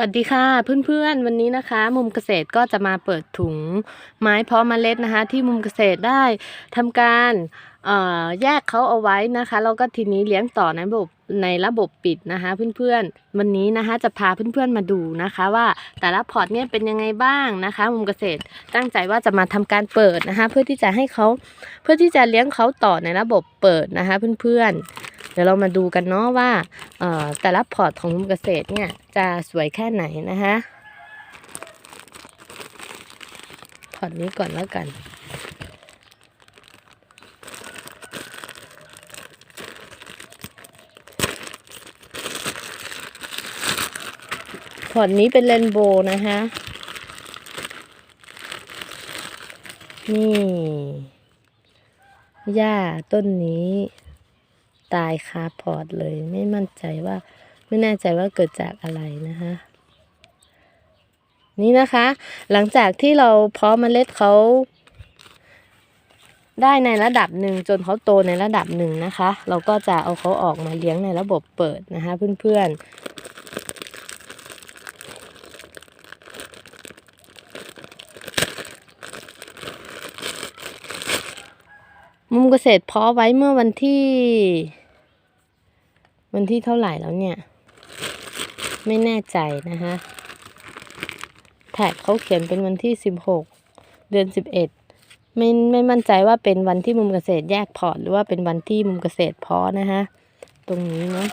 วัสดีค่ะเพื่อนๆ วันนี้นะคะ มุมเกษตรก็จะมาเปิดถุงไม้เพาะเมล็ดนะคะ ที่มุมเกษตรได้ทำการแยกเขาเอาไว้นะคะแล้วก็ทีนี้เลี้ยงต่อในระบบในระบบปิดนะคะ เพื่อนๆ วันนี้นะคะจะพาเพื่อนๆมาดูนะคะ ว่าแต่ละพอร์ตเนี่ยเป็นยังไงบ้างนะคะ มุมเกษตรตั้งใจว่าจะมาทำการเปิดนะคะ เพื่อที่จะให้เขาเพื่อที่จะเลี้ยงเขาต่อในระบบเปิดนะคะ เพื่อนๆ เดี๋ยวเรามาดูกันเนาะว่า แต่ละพอร์ตของมุมเกษตรเนี่ยจะสวยแค่ไหนนะคะพอร์ตนี้ก่อนแล้วกันพอร์ตนี้เป็นเรนโบว์นะคะนี่หญ้าต้นนี้ ตายคาพอร์ตเลย ไม่มั่นใจว่าไม่แน่ใจว่าเกิดจากอะไรนะคะ นี่นะคะ หลังจากที่เราเพาะเมล็ดเขาได้ในระดับหนึ่งจนเขาโตในระดับหนึ่งนะคะ เราก็จะเอาเขาออกมาเลี้ยงในระบบเปิดนะคะ เพื่อนๆมุมเกษตรเพาะไว้เมื่อวันที่ วันที่เท่าไหร่แล้วเนี่ย ไม่แน่ใจนะคะแท็กเขาเขียนเป็นวันที่สิบหกเดือนสิบเอ็ดไม่ไม่มั่นใจว่าเป็นวันที่มุมเกษตรแยกพอร์ตหรือว่าเป็นวันที่มุมเกษตรเพาะนะคะตรงนี้เนาะ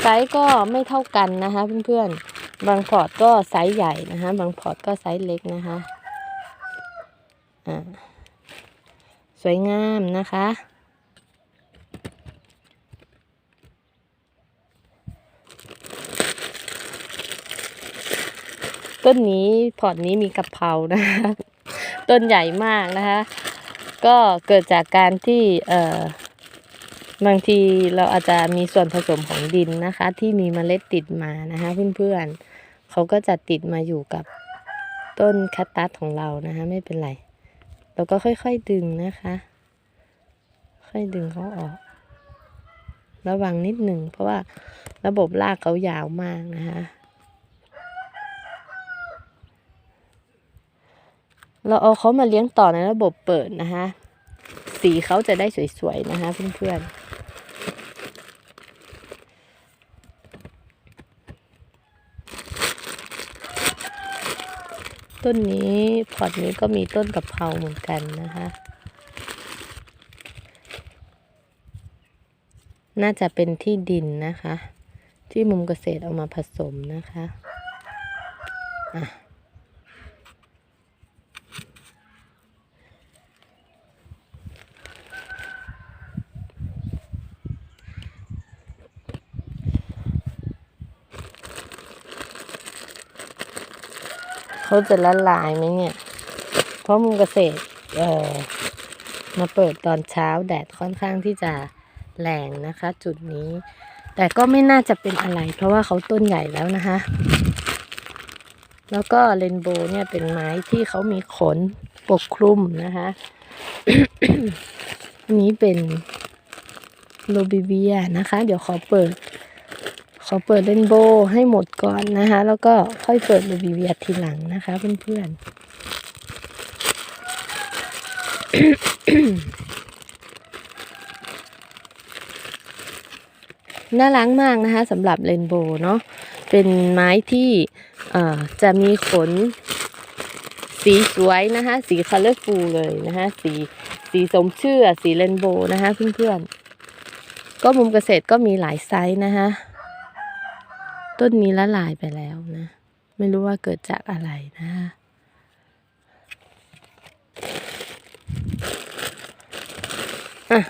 ไซส์ก็ไม่เท่ากันนะคะเพื่อนๆ บางพอร์ตก็ไซส์ใหญ่นะคะบางพอร์ตก็ไซส์เล็กนะคะอ่าสวยงามนะคะต้นนี้พอร์ตนี้มีกะเพรานะคะต้นใหญ่มากนะคะ ก็เกิดจากการที่เอ่อ บางทีเราอาจจะมีส่วนผสมของดินนะคะ ที่มีเมล็ดติดมานะคะเพื่อนๆเขาก็จะติดมาอยู่กับต้นคัตตัสของเรานะคะ ไม่เป็นไรเราก็ค่อยๆดึงนะคะ ค่อยดึงเขาออก ระวังนิดหนึ่งเพราะว่าระบบรากเขายาวมากนะคะเราเอาเขามาเลี้ยงต่อในระบบเปิดนะคะ สีเขาจะได้สวยๆนะคะเพื่อนๆ ต้นนี้พอร์ตนี้ก็มีต้นกะเพราเหมือนกันนะคะ น่าจะเป็นที่ดินนะคะ ที่มุมเกษตรเอามาผสมนะคะอะ เขาจะละลายไหมเนี่ย เพราะมุมเกษตรเออมาเปิดตอนเช้าแดดค่อนข้างที่จะแรงนะคะ จุดนี้ แต่ก็ไม่น่าจะเป็นอะไร เพราะว่าเขาต้นใหญ่แล้วนะคะ แล้วก็เรนโบว์เนี่ยเป็นไม้ที่เขามีขนปกคลุมนะคะอันนี้เป็นโรบิเวียนะคะ เดี๋ยวขอเปิด ขอเปิดเรนโบว์ให้หมดก่อนนะคะ แล้วก็ค่อยเปิดโรบิเวียทีหลังนะคะเพื่อนๆ น่ารักมากนะคะสำหรับเรนโบว์เนาะเป็นไม้ที่จะมีขนสีสวยนะคะ สีคัลเลอร์ฟูลเลยนะคะ สีสีสมชื่อสีเรนโบว์นะคะเพื่อนๆ ก็มุมเกษตรก็มีหลายไซส์นะคะ ต้นนี้ละลายไปแล้วนะ ไม่รู้ว่าเกิดจากอะไรนะคะอะ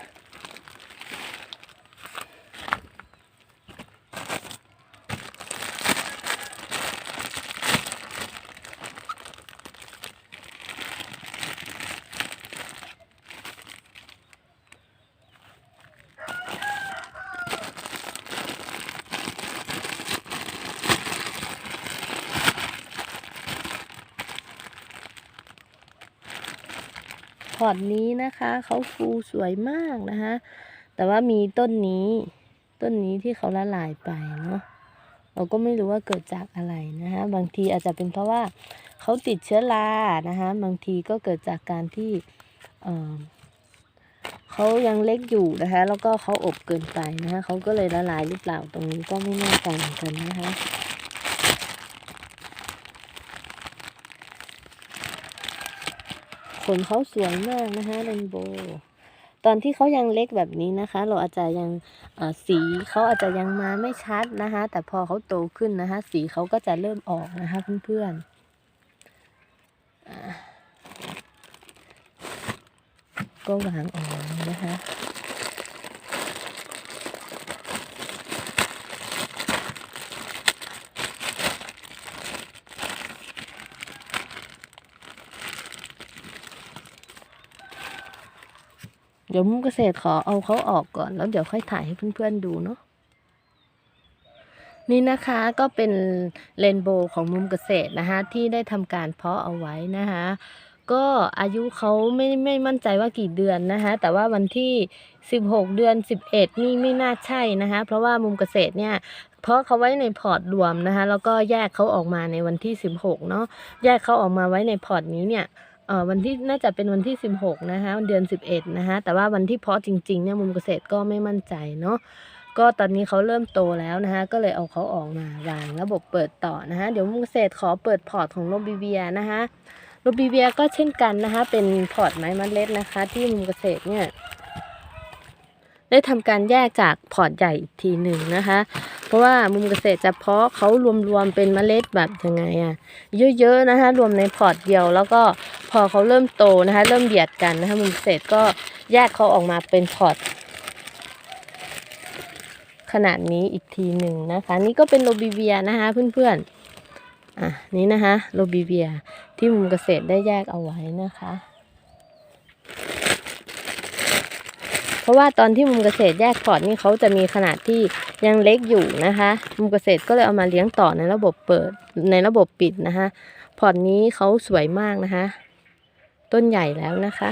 พอร์ตนี้นะคะเขาฟูสวยมากนะคะแต่ว่ามีต้นนี้ ต้นนี้ที่เขาละลายไปเนาะเราก็ไม่รู้ว่าเกิดจากอะไรนะคะบางทีอาจจะเป็นเพราะว่าเขาติดเชื้อรานะคะบางทีก็เกิดจากการที่เออเขายังเล็กอยู่นะคะแล้วก็เขาอบเกินไปนะคะเขาก็เลยละลายหรือเปล่าตรงนี้ก็ไม่แน่ใจเหมือนกันนะคะ ขนเขาสวยมากนะคะเรนโบว์ตอนที่เขายังเล็กแบบนี้นะคะ เราอาจจะยังสีเขาอาจจะยังมาไม่ชัดนะคะ แต่พอเขาโตขึ้นนะคะ สีเขาก็จะเริ่มออกนะคะเพื่อนๆก็วางออกนะคะ ดี๋ยวมุมเกษตรขอเอาเขาออกก่อน แล้วเดี๋ยวค่อยถ่ายให้เพื่อนๆดูเนาะนี่นะคะก็เป็นเรนโบว์ของมุมเกษตรนะคะที่ได้ทำการเพาะเอาไว้นะคะก็อายุเขาไม่ไม่มั่นใจว่ากี่เดือนนะคะแต่ว่าวันที่ 16 เดือน 11 นี่ไม่น่าใช่นะคะเพราะว่ามุมเกษตรเนี่ยเพราะเขาไว้ในพอร์ตรวมนะคะแล้วก็แยกเขาออกมาในวันที่ 16 เนาะแยกเขาออกมาไว้ในพอร์ตนี้เนี่ย วันที่น่าจะเป็นวันที่ 16 นะคะเดือน 11 นะคะแต่ว่าวันที่เพาะจริงๆเนี่ยมุมเกษตรก็ไม่มั่นใจเนาะก็ตอนนี้เขาเริ่มโตแล้วนะคะก็เลยเอาเขาออกมาวางระบบเปิดต่อนะคะเดี๋ยวมุมเกษตรขอเปิดพอร์ตของโรบิเวียนะคะโรบิเวียก็เช่นกันนะคะเป็นพอร์ตไม้เมล็ดนะคะ ที่มุมเกษตรเนี่ย ได้ทำการแยกจากพอร์ตใหญ่อีกทีหนึ่งนะคะ เพราะว่ามุมเกษตรจะเพาะเขารวมๆเป็นเมล็ดแบบยังไงอะเยอะๆนะคะรวมในพอร์ตเดียว แล้วก็พอเขาเริ่มโตนะคะ เริ่มเบียดกันนะคะมุมเกษตรก็แยกเขาออกมาเป็นพอร์ตขนาดนี้อีกทีหนึ่งนะคะ นี่ก็เป็นโรบิเวียนะคะเพื่อนๆอะนี่นะคะโรบิเวียที่มุมเกษตรได้แยกเอาไว้นะคะ เพราะว่าตอนที่มุมเกษตรแยกพอร์ตนี่เขาจะมีขนาดที่ยังเล็กอยู่นะคะ มุมเกษตรก็เลยเอามาเลี้ยงต่อในระบบเปิดในระบบปิดนะคะพอร์ตนี้เขาสวยมากนะคะ ต้นใหญ่แล้วนะคะ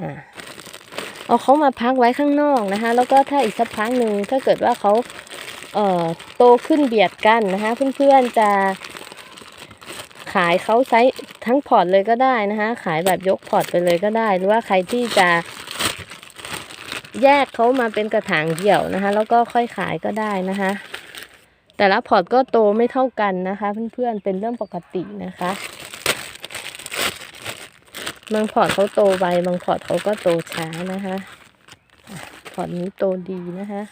อ่าเอาเขามาพักไว้ข้างนอกนะคะ แล้วก็ถ้าอีกสักพักหนึ่งถ้าเกิดว่าเขาเอ่อโตขึ้นเบียดกันนะคะ เพื่อนๆจะ ขายเขาไซส์ทั้งพอร์ตเลยก็ได้นะคะ ขายแบบยกพอร์ตไปเลยก็ได้ หรือว่าใครที่จะแยกเขามาเป็นกระถางเดี่ยวนะคะ แล้วก็ค่อยขายก็ได้นะคะ แต่ละพอร์ตก็โตไม่เท่ากันนะคะ เพื่อนๆเป็นเรื่องปกตินะคะบางพอร์ตเขาโตไวบางพอร์ตเขาก็โตช้านะคะอะพอร์ตนี้โตดีนะคะ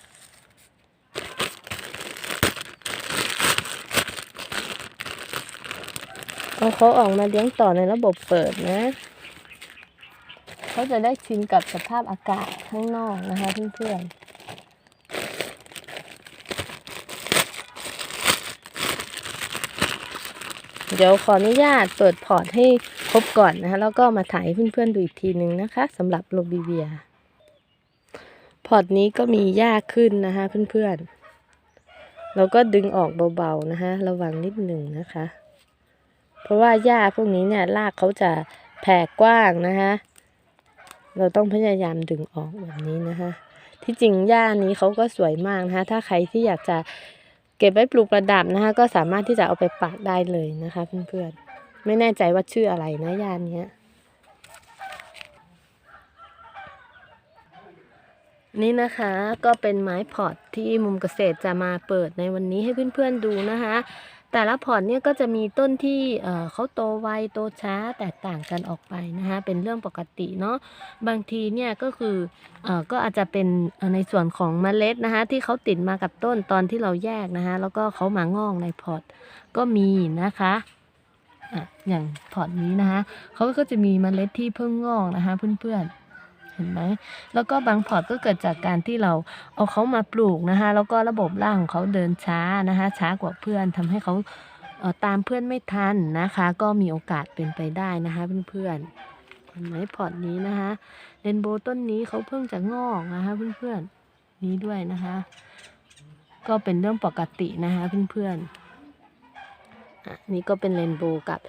เอาเขาออกมาเลี้ยงต่อในระบบเปิดนะเขาจะได้ชินกับสภาพอากาศข้างนอกนะคะเพื่อนๆเดี๋ยวขออนุญาตเปิดพอร์ตให้ครบก่อนนะคะแล้วก็มาถ่ายให้เพื่อนๆดูอีกทีหนึ่งนะคะสำหรับโรบิเวีย พอร์ตนี้ก็มีหญ้าขึ้นนะคะเพื่อนๆเราก็ดึงออกเบาๆนะคะระวังนิดหนึ่งนะคะ เพราะว่าหญ้าพวกนี้เนี่ยรากเขาจะแผ่กว้างนะคะเราต้องพยายามดึงออกแบบนี้นะคะที่จริงหญ้านี้เขาก็สวยมากนะคะถ้าใครที่อยากจะเก็บไว้ปลูกประดับนะคะก็สามารถที่จะเอาไปปักได้เลยนะคะเพื่อนๆไม่แน่ใจว่าชื่ออะไรนะหญ้าเนี้ยนี่นะคะก็เป็นไม้พอตที่มุมเกษตรจะมาเปิดในวันนี้ให้เพื่อนๆดูนะคะ แต่ละพอร์ตเนี่ยก็จะมีต้นที่เเขาโตไวโตช้าแตกต่างกันออกไปนะคะเป็นเรื่องปกติเนาะบางทีเนี่ยก็คือเอ่อก็อาจจะเป็นในส่วนของเมล็ดนะคะที่เขาติดมากับต้นตอนที่เราแยกนะคะแล้วก็เขามางอกในพอร์ตก็มีนะคะอะอย่างพอร์ตนี้นะคะเขาก็จะมีเมล็ดที่เพิ่งงอกนะคะเพื่อนๆ เห็นไหมแล้วก็บางพอร์ตก็เกิดจากการที่เราเอาเขามาปลูกนะคะแล้วก็ระบบร่างของเขาเดินช้านะคะช้ากว่าเพื่อนทำให้เขาเตามเพื่อนไม่ทันนะคะ ก็มีโอกาสเป็นไปได้นะคะเพื่อนๆเห็นไหมพอร์ตนี้นะคะเรนโบว์ต้นนี้เขาเพิ่งจะงอกนะคะเพื่อนๆนี้ด้วยนะคะ ก็เป็นเรื่องปกตินะคะเพื่อนๆอะนี่ก็เป็นเรนโบว์กับ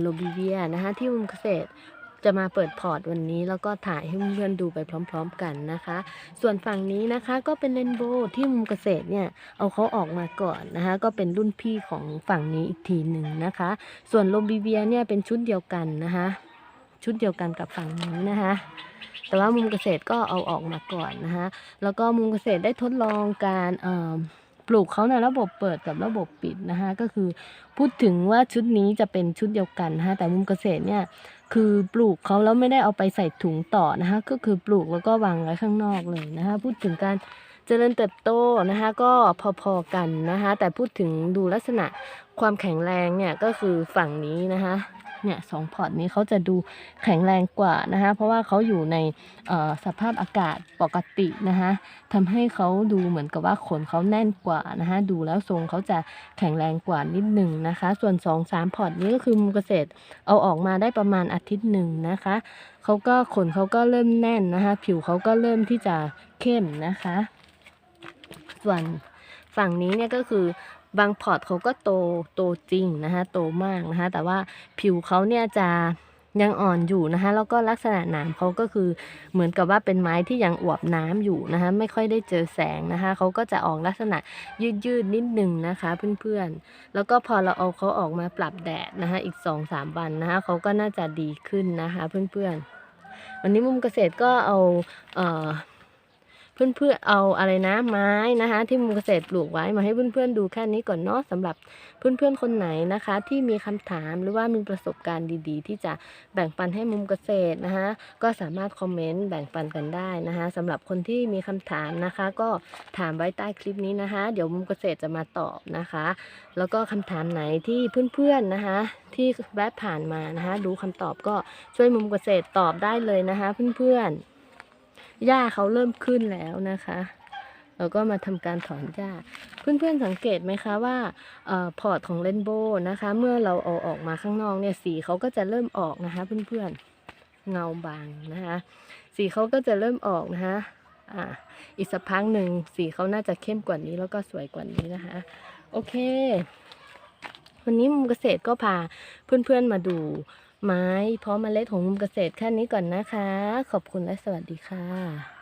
โรบิเวียนะคะที่มุมเกษตร จะมาเปิดพอร์ตวันนี้ แล้วก็ถ่ายให้เพื่อนๆดูไปพร้อม ๆ กันนะคะ ส่วนฝั่งนี้นะคะก็เป็นเรนโบว์ที่มุมเกษตรเนี่ยเอาเขาออกมาก่อนนะคะ ก็เป็นรุ่นพี่ของฝั่งนี้อีกทีหนึ่งนะคะ ส่วนโลบิเวียเนี่ยเป็นชุดเดียวกันนะคะ ชุดเดียวกันกับฝั่งนี้นะคะแต่ว่ามุมเกษตรก็เอาออกมาก่อนนะคะแล้วก็มุมเกษตรได้ทดลองการปลูกเขาในระบบเปิดกับระบบปิดนะคะก็คือพูดถึงว่าชุดนี้จะเป็นชุดเดียวกันนะคะแต่มุมเกษตรเนี่ย คือปลูกเขาแล้วไม่ได้เอาไปใส่ถุงต่อนะคะก็คือปลูกแล้วก็วางไว้ข้างนอกเลยนะคะพูดถึงการเจริญเติบโตนะคะก็พอๆกันนะคะแต่พูดถึงดูลักษณะความแข็งแรงเนี่ยก็คือฝั่งนี้นะคะ เนี่ยสองพอร์ตนี้เขาจะดูแข็งแรงกว่านะคะเพราะว่าเขาอยู่ในสภาพอากาศปกตินะคะทำให้เขาดูเหมือนกับว่าขนเขาแน่นกว่านะคะดูแล้วทรงเขาจะแข็งแรงกว่านิดหนึ่งนะคะ ส่วน2อสามพอร์ตนี้ก็คือมุมเกษตรเอาออกมาได้ประมาณอาทิตย์หนึ่งนะคะเขาก็ขนเขาก็เริ่มแน่นนะคะผิวเขาก็เริ่มที่จะเข้มนะคะ ส่วนฝั่งนี้เนี่ยก็คือ บางพอร์ตเขาก็โตโตจริงนะคะโตมากนะคะแต่ว่าผิวเขาเนี่ยจะยังอ่อนอยู่นะคะแล้วก็ลักษณะหนามเขาก็คือเหมือนกับว่าเป็นไม้ที่ยังอวบน้ำอยู่นะคะไม่ค่อยได้เจอแสงนะคะเขาก็จะออกลักษณะยืดยืดนิดหนึ่งนะคะเพื่อนๆ แล้วก็พอเราเอาเขาออกมาปรับแดดนะคะอีก2อสามวันนะคะเขาก็น่าจะดีขึ้นนะคะเพื่อนๆ วันนี้มุมเกษตรก็เอาเอ่อ เพื่อนๆเอาอะไรนะไม้นะคะ ที่มุมเกษตรปลูกไว้มาให้เพื่อนๆดูแค่นี้ก่อนเนาะสำหรับเพื่อนๆคนไหนนะคะ ที่มีคำถามหรือว่ามีประสบการณ์ดีๆ ที่จะแบ่งปันให้มุมเกษตรนะคะ ก็สามารถคอมเมนต์แบ่งปันกันได้นะคะสำหรับคนที่มีคำถามนะคะ ก็ถามไว้ใต้คลิปนี้นะคะ เดี๋ยวมุมเกษตรจะมาตอบนะคะ แล้วก็คำถามไหนที่เพื่อนๆนะคะ ที่แวะผ่านมานะคะ ดูคำตอบก็ช่วยมุมเกษตรตอบได้เลยนะคะ เพื่อนๆ หญ้าเขาเริ่มขึ้นแล้วนะคะ เราก็มาทำการถอนหญ้า เพื่อนๆสังเกตไหมคะว่าออพอร์ตของเรนโบนะคะ เมื่อเราเอาออกมาข้างนอกเนี่ยสีเขาก็จะเริ่มออกนะคะ เพื่อนๆเงาบางนะคะ สีเขาก็จะเริ่มออกนะคะอ่าอีกสักพักหนึ่งสีเขาน่าจะเข้มกว่านี้แล้วก็สวยกว่านี้นะคะ โอเค วันนี้มุมเกษตรก็พาเพื่อนๆมาดู ไม้เพาะเมล็ดของมุมเกษตรแค่นี้ก่อนนะคะ ขอบคุณและสวัสดีค่ะ